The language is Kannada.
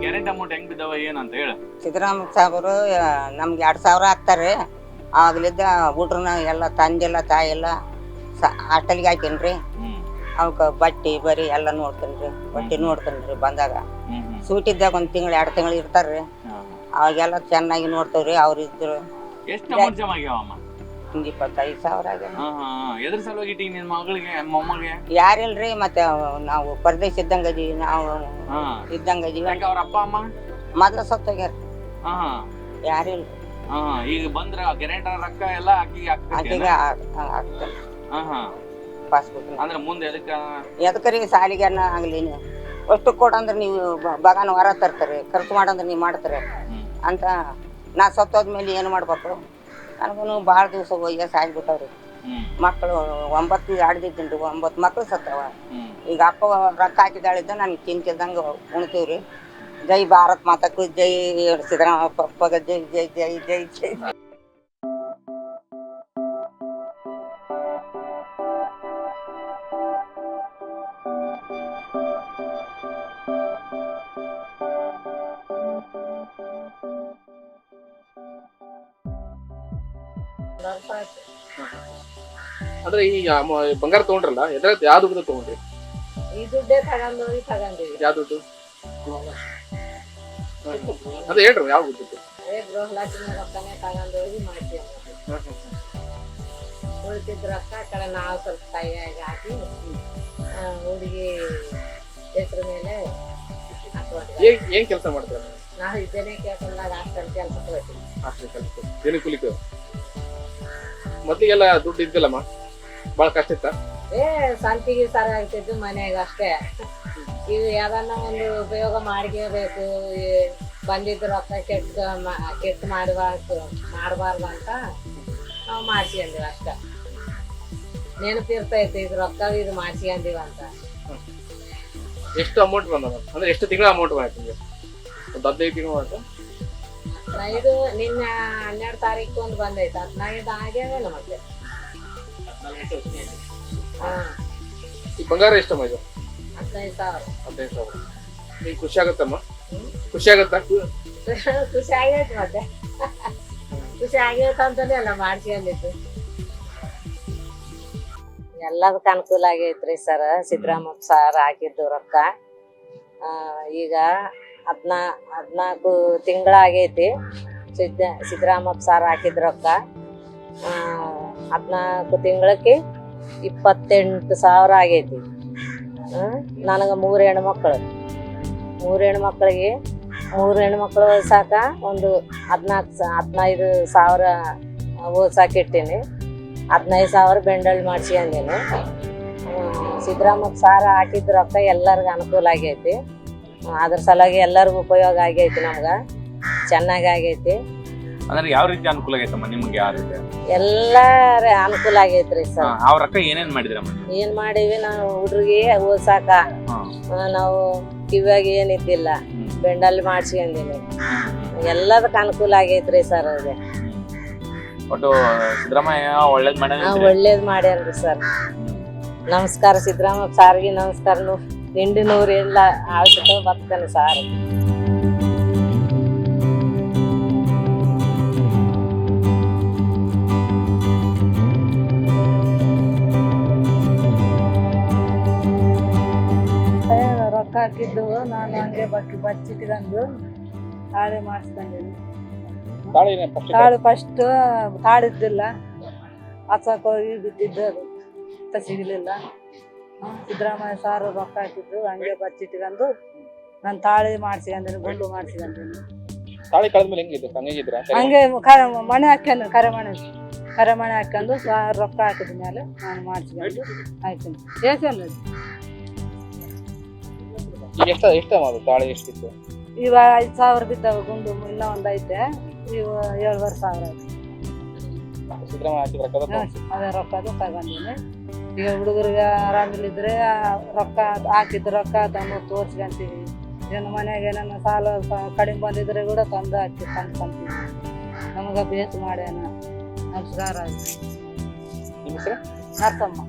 ಗ್ಯಾರಂಟಿ ಅಮೌಂಟ್ ಹೆಂಗ್ ಬಿದ್ದಾವ ಏನಂತ ಹೇಳ. ಸಿದ್ದರಾಮಯ್ಯ ಸಾಹೇಬರು ನಮ್ಗೆ ಎರಡು ಸಾವಿರ ಹಾಕ್ತಾರೆ ಆಗ್ಲಿದ್ದ ಹುಡ್ರನ್ನ ಎಲ್ಲ ತಂದೆಲ್ಲ ತಾಯೆಲ್ಲ ಹಾಸ್ಟೆಲ್ಗೆ ಹಾಕೇನಿ ರೀ ಅವಕ್ಕೆ ಬಟ್ಟೆ ಬರಿ ಎಲ್ಲ ನೋಡ್ತೀನಿ ರೀ ಬಟ್ಟೆ ನೋಡ್ತೀನಿ ರೀ ಬಂದಾಗ. ಸೂಟಿದ್ದಾಗ ಒಂದು ತಿಂಗಳು ಎರಡು ತಿಂಗಳು ಇರ್ತಾರೆ ರೀ ಅವಾಗೆಲ್ಲ ಚೆನ್ನಾಗಿ ನೋಡ್ತೇವ್ರಿ ಅವ್ರು ಇದ್ರು ಎಷ್ಟು ಒಂದು ಇಪ್ಪತ್ತೈದು ಸಾವಿರ ಆಗ್ಯಾವ. ಎದ್ರ ಸಲುವಾಗಿ ಇಟ್ಟಿ ನಿನ್ ಮಗಳಿಗೆ ಮೊಮ್ಮಗಳಿಗೆ ಯಾರಿಲ್ರಿ ಮತ್ತೆ ನಾವು ಪರದೇಶ ಇದ್ದಂಗ ಇದೀವಿ ನಾವು ಹಾ. ಇದ್ದಂಗೆ ಇದೀವಿ. ಯಾಕೆ ಅವ್ರ ಅಪ್ಪ ಅಮ್ಮ? ಮೊದ್ಲು ಸತ್ತೋಗ್ಯಾರ ಹಾ ಹಾ. ಯಾರಿಲ್ಲ. ಹಾ ಈಗ ಬಂದ್ರ ಗ್ಯಾರಂಟರ್ ರೊಕ್ಕ ಎಲ್ಲ ಅಕ್ಕಿಗೆ ಆಕೆಗೆ ಹಾಕ್ತೇನೆ. ಆಗ್ತದೆ ಹಾ. ಹಾ ಪಾಸ್ಬುಕ್ ಅಂದ್ರೆ ಮುಂದೆ ಎದಕ್ಕ? ಎದಕ್ಕರಿ ಸಾಲಿಗೆ ಅನ್ನ ಆಗಲಿ ಅಷ್ಟು ಕೊಡಂದ್ರೆ ನೀವು ಬ- ಬಗಾನ ಹೊರ ತರ್ತಾರೆ ಖರ್ಚು ಮಾಡಂದ್ರೆ ನೀವು ಮಾಡ್ತಾರೆ. ಹ್ಮ್. ಅಂತ ನಾ ಸತ್ತೋದ್ಮೇಲೆ ಏನು ಮಾಡ್ಬೇಕು? ನನಗೂ ಭಾಳ ದಿವಸ ವಯಸ್ಸು ಆಗ್ಬಿಟ್ಟವ್ರಿ. ಮಕ್ಕಳು ಒಂಬತ್ತು ಆಡ್ದಿದ್ದೀನಿ ರೀ ಒಂಬತ್ತು ಮಕ್ಕಳು ಸತ್ತವ. ಈಗ ಅಪ್ಪ ರೊಕ್ಕ ಹಾಕಿದಾಳಿದ್ದ ನನಗೆ ತಿಂತಿದ್ದಂಗೆ ಉಣ್ತೀವ್ರಿ. ಜೈ ಭಾರತ್ ಮಾತಕ್ಕೂ ಜೈ ಸಿದ್ದರಾಮಪ್ಪ ಜೈ ಜೈ ಜೈ ಜೈ ಜೈ. ಅಂದ್ರೆ ಈ ಬಂಗಾರ ತಗೊಂಡ್ರಲ್ಲ ಎದ್ರ ಯಾವ ದುಡ್ಡು ತಗೊಂಡ್ರಿ? ಈ ದುಡ್ಡೇ ತಗೊಂಡೋಗಿ ತಗೊಂಡಿವಿ. ಯಾವ ದುಡ್ಡು? ಅದೇ ಹೇಳ್ರಿ ಯಾವ ದುಡ್ಡು? ಅದೇ ಗೃಹಲಕ್ಷ್ಮಿ ರೊಕ್ಕನೇ ತಗೊಂಡೋಗಿ ಮಾಡ್ತೀವಿ. ಉಳಿತಿದ್ ರೊಕ್ಕ ಕಡೆ ನಾವು ಸ್ವಲ್ಪ ಕೈಯಾಗಿ ಹಾಕಿ ಹುಡುಗಿ ಹೆಸರು ಮೇಲೆ ಏನ್ ಕೆಲಸ ಮಾಡ್ತೀರ? ನಾವು ಇದ್ದೇನೆ ಕೇಳ್ಕೊಂಡಾಗ ಹಾಸ್ಟೆಲ್ ಕೆಲಸ ಹೋಗ್ತೀವಿ. ಹಾಸ್ಟೆಲ್ ಕೆಲಸ ದಿನ ಕೂಲಿಕ ಮೊದ್ಲಿಗೆಲ್ಲ ದುಡ್ಡು ಇದ್ದಿಲ್ಲಮ್ಮ. ಬಹಳ ಕಷ್ಟ ಇತ್ತ? ಏ ಸಂತಿಗೆ ಸರ ಆಗ್ತಿದ್ದು ಮನೆಯಾಗ ಅಷ್ಟೇ. ಇದು ಯಾವ್ದನ್ನ ಒಂದು ಉಪಯೋಗ ಮಾಡ್ಕೋಬೇಕು. ಈ ಬಂದಿದ್ದ ರೊಕ್ಕ ಕೆಟ್ಟ ಕೆಟ್ಟ ಮಾಡಬಾರ್ದು ಮಾಡಬಾರ್ದು ಅಂತ ನಾವು ಮಾಡ್ಸ್ಕೊಂಡಿವಿ ಅಷ್ಟ. ನೆನಪಿರ್ತೈತಿ ಇದು ರೊಕ್ಕ ಇದು ಮಾಡ್ಸ್ಕೊಂಡಿವ ಅಂತ. ಎಷ್ಟು ಅಮೌಂಟ್ ಬಂದ ಅಂದ್ರೆ ಎಷ್ಟು ತಿಂಗಳ ಅಮೌಂಟ್ ಬಂದಿದೆ ಒಂದು ಹದಿನೈದು ತಿಂಗಳು ಅಂತ ಹದಿನೈದು ನಿನ್ನ ಹನ್ನೆರಡು ತಾರೀಕು ಒಂದು ಬಂದೈತೆ. ಹದಿನೈದು ಆಗ್ಯಾವೇನು ಮತ್ತೆ. ಹಾ. ಈ ಬಂಗಾರ ಎಷ್ಟಮ್ಮ ಇದು? ಹದಿನೈದು ಸಾವಿರ. ಹದಿನೈದು ಸಾವಿರ. ನಿಂಗೆ ಖುಷಿ ಆಗತ್ತಮ್ಮ? ಖುಷಿ ಆಗತ್ತಾ? ಖುಷಿ ಆಗೈತೆ ಮತ್ತೆ. ಖುಷಿ ಆಗೈತೆ ಅಂತಾನೆ ಎಲ್ಲ ಮಾಡ್ಸ್ಕೊಂಡಿದ್ದು. ಎಲ್ಲದಕ್ಕೆ ಅನುಕೂಲ ಆಗೈತ್ರಿ ಸರ್. ಸಿದ್ದರಾಮಯ್ಯ ಸರ್ ಹಾಕಿದ್ದು ರೊಕ್ಕ. ಈಗ ಹದ್ನಾ, ಹದಿನಾಲ್ಕು ತಿಂಗಳಾಗೈತಿ. ಸಿದ್ದ, ಸಿದ್ದರಾಮಪ್ಪ ಸಾರ್ ಹಾಕಿದ ರೊಕ್ಕ. ಹದಿನಾಲ್ಕು ತಿಂಗಳಕ್ಕೆ ಇಪ್ಪತ್ತೆಂಟು ಸಾವಿರ ಆಗೈತಿ. ನನಗೆ ಮೂರು ಹೆಣ್ಮಕ್ಳು. ಮೂರು ಹೆಣ್ಮಕ್ಳಿಗೆ, ಮೂರು ಹೆಣ್ಮಕ್ಳು ಓದ್ಸಾಕ ಒಂದು ಹದಿನಾಲ್ಕು ಹದಿನೈದು ಸಾವಿರ ಓದ್ಸಾಕಿಟ್ಟೀನಿ ಹದಿನೈದು ಸಾವಿರ ಬೆಂಡಲ್ ಮಾಡಿಸ್ಕೊಂಡೀನಿ ಸಿದ್ದರಾಮಪ್ಪ ಸಾರ ಹಾಕಿದ ರೊಕ್ಕ ಎಲ್ಲರಿಗೂ ಅನುಕೂಲ ಆಗೈತಿ. ಅದ್ರ ಸಲುವಾಗಿ ಎಲ್ಲರಿಗೂ ಉಪಯೋಗ ಆಗೈತಿ ನಮ್ಗೆ. ಚೆನ್ನಾಗಿ ಆಗೈತಿ. ಅಂದ್ರೆ ಯಾವ ರೀತಿ ಅನುಕೂಲ ಆಗೈತಮ್ಮ ನಿಮ್ಗೆ ಯಾವ ರೀತಿ? ಎಲ್ಲರ ಅನುಕೂಲ ಆಗೈತ್ರಿ ಸರ್. ಅವ್ರ ರೊಕ್ಕ ಏನೇನ್ ಮಾಡಿದ್ರಮ್ಮ? ಏನ್ ಮಾಡೀವಿ ನಾವು ಹುಡುಗಿ ಓದ್ಸಾಕ. ನಾವು ಕಿವ್ಯಾಗ ಏನಿದ್ದಿಲ್ಲ ಬೆಂಡಲ್ಲಿ ಬೆಂಡಲ್ ಮಾಡ್ಸ್ಕೊಂಡೀನಿ ಎಲ್ಲದಕ್ಕೆ ಅನುಕೂಲ ಆಗೈತ್ರಿ ಸರ್ ಅದು ಹ್ಮ್. ಒಟ್ಟು ಸಿದ್ದರಾಮಯ್ಯ ಒಳ್ಳೇದ್ ಮಾಡ್ಯಾರ? ಒಳ್ಳೇದ್ ಮಾಡ್ಯಾನ್ರಿ ಸರ್. ನಮಸ್ಕಾರ ಸಿದ್ದರಾಮಯ್ಯ ಸಾರಿಗೆ ನಮಸ್ಕಾರ ನಿಂಡಿ ನೂರು ಎಲ್ಲ ಆಗ್ತದೆ ಬರ್ತೇನೆ ಸಾರ್ ರೊಕ್ಕ ಹಾಕಿದ್ದು ನಾನು ಹಂಗೆ ಬಕ್ಕಿ ಬಚ್ಚಿಟ್ಕೊಂಡು ತಾಳಿ ಫಸ್ಟ್ ತಾಳಿ ಫಸ್ಟ್ ತಾಳಿದ್ದಿಲ್ಲ. ಹಚ್ಚಕ್ ಹೋಗಿ ಬಿದ್ದಿದ್ದು ಅದು. ಸಿಗಲಿಲ್ಲ. ಸಿದ್ದರಾಮಯ್ಯ ಸಾರು ರೊಕ್ಕ ಹಾಕಿದ್ರು ಹಂಗೆ ಬಚ್ಚಿಟ್ಕೊಂಡು ನಾನು ತಾಳಿ ಮಾಡಿಸ್ಕೊಂಡಿನಿ ಗುಂಡು ಮಾಡಿಸ್ಕೊಂಡಿನಿ ತಾಳಿ ಕಳೆದ್ಮೇಲೆ ಹೆಂಗಿದ್ದು ಹಂಗಿದ್ರ ಹಂಗೆ ಕರೆ ಮಣೆ ಹಾಕ್ಯಾನ ಕರೆ ಮಣೆ ಕರೆ ಮಣೆ ಹಾಕ್ಕೊಂಡು ಸಾರ್ ರೊಕ್ಕ ಹಾಕಿದ ಮೇಲೆ ನಾನು ಮಾಡ್ಸಿಕೊಂಡು ಆಯ್ತೀನಿ ಏಸಲ್ಲ ಈಗ ಎಷ್ಟ ಎಷ್ಟ ಮಾಡೋದು ತಾಳಿ ಎಷ್ಟಿತ್ತು? ಇವಾಗ ಐದು ಸಾವಿರ ಬಿದ್ದಾವ ಗುಂಡು ಇನ್ನೂ ಒಂದು ಐತೆ ಇವು ಏಳುವರೆ ಸಾವಿರ ಆಯ್ತು. ಸಿದ್ದರಾಮಯ್ಯ ಹಾಕಿದ ರೊಕ್ಕದ ಅದೇ ರೊಕ್ಕದು ತಗೊಂಡಿನಿ ಈಗ ಹುಡುಗರಿಗೆ ಆರಾಮಿಲ್ಲಿದ್ರೆ ರೊಕ್ಕ ಹಾಕಿದ ರೊಕ್ಕ ತಂದು ತೋರಿಸ್ಕೊಂತೀವಿ. ಏನು ಮನೆಯಾಗ ಏನೇನು ಸಾಲ ಕಡಿಮೆ ಬಂದಿದ್ರೆ ಕೂಡ ತಂದು ಹಾಕಿ ತಂದ್ಕೊಂತೀವಿ ನಮಗೆ ಬೇಸ್ ಮಾಡ್ಯಾನ ನಮಸ್ಕಾರ. ನರಸಮ್ಮ.